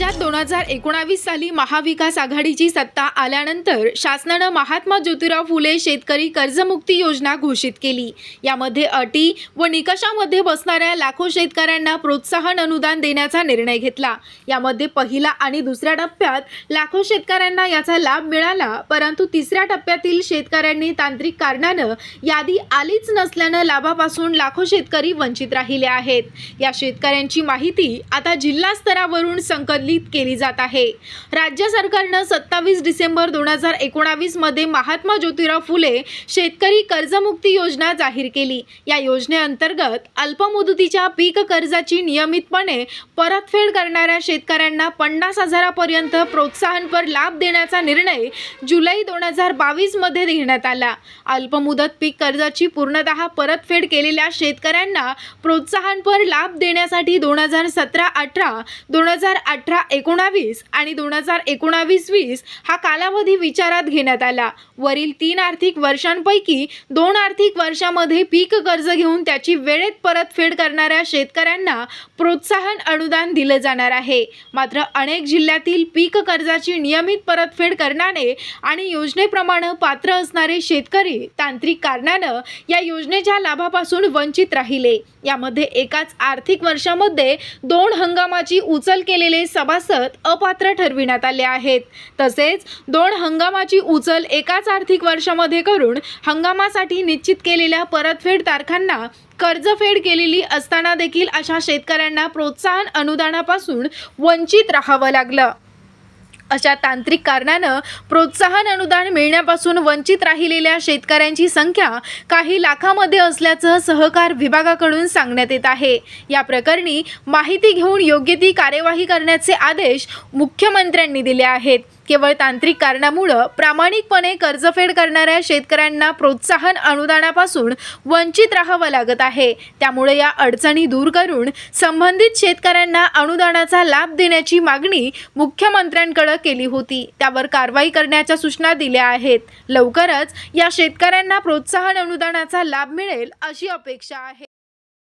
हजार एकोणावीस साली महाविकास आघाडीची सत्ता आल्यानंतर शासनानं महात्मा ज्योतिराव फुले शेतकरी कर्जमुक्ती योजना घोषित केली. यामध्ये अटी व निकषामध्ये बसणाऱ्या लाखो शेतकऱ्यांना प्रोत्साहन अनुदान देण्याचा निर्णय घेतला. यामध्ये पहिला आणि दुसऱ्या टप्प्यात लाखो शेतकऱ्यांना याचा लाभ मिळाला परंतु तिसऱ्या टप्प्यातील शेतकऱ्यांनी तांत्रिक कारणानं यादी आलीच नसल्यानं लाभापासून लाखो शेतकरी वंचित राहिले आहेत. या शेतकऱ्यांची माहिती आता जिल्हा स्तरावरून संकलित केली जात आहे. राज्य सरकारनं सत्तावीस डिसेंबर दोन हजार एकोणावीसमध्ये महात्मा ज्योतिराव फुले शेतकरी कर्जमुक्ती योजना जाहीर केली. या योजनेअंतर्गत अल्पमुदतीच्या पीक कर्जाची नियमितपणे परतफेड करणाऱ्या शेतकऱ्यांना पन्नास हजारापर्यंत प्रोत्साहनपर लाभ देण्याचा निर्णय जुलै दोन हजार बावीसमध्ये घेण्यात आला. अल्पमुदत पीक कर्जाची पूर्णतः परतफेड केलेल्या शेतकऱ्यांना प्रोत्साहनपर लाभ देण्यासाठी दोन हजार सतरा अठरा दोन हजार अठरा एकोणावीस आणि दोन हजार एकोणावीस वीस हा कालावधी विचारात घेण्यात आला. वरील तीन आर्थिक वर्षांपैकी दोन आर्थिक वर्षामध्ये पीक कर्ज घेऊन त्याची वेळेत परतफेड करणाऱ्या शेतकऱ्यांना प्रोत्साहन अनुदान दिलं जाणार आहे. मात्र अनेक जिल्ह्यातील पीक कर्जाची नियमित परतफेड करणारे आणि योजनेप्रमाणे पात्र असणारे शेतकरी तांत्रिक कारणानं या योजनेच्या लाभापासून वंचित राहिले. यामध्ये एकाच आर्थिक वर्षामध्ये दोन हंगामाची उचल केलेले सभासद अपात्र ठरविण्यात आले आहेत. तसेच दोन हंगामाची उचल एकाच आर्थिक वर्षामध्ये करून हंगामासाठी निश्चित केलेल्या परतफेड तारखांना कर्जफेड केलेली असताना देखील अशा शेतकऱ्यांना प्रोत्साहन अनुदानापासून वंचित राहावं लागलं. अशा तांत्रिक कारणानं प्रोत्साहन अनुदान मिळण्यापासून वंचित राहिलेल्या शेतकऱ्यांची संख्या काही लाखामध्ये असल्याचं सहकार विभागाकडून सांगण्यात येत आहे. या प्रकरणी माहिती घेऊन योग्य ती कार्यवाही करण्याचे आदेश मुख्यमंत्र्यांनी दिले आहेत. केवळ तांत्रिक कारणामुळं प्रामाणिकपणे कर्जफेड करणाऱ्या शेतकऱ्यांना प्रोत्साहन अनुदानापासून वंचित राहावं लागत आहे. त्यामुळे या अडचणी दूर करून संबंधित शेतकऱ्यांना अनुदानाचा लाभ देण्याची मागणी मुख्यमंत्र्यांकडे केली होती. त्यावर कारवाई करण्याच्या सूचना दिल्या आहेत. लवकरच या शेतकऱ्यांना प्रोत्साहन अनुदानाचा लाभ मिळेल अशी अपेक्षा आहे.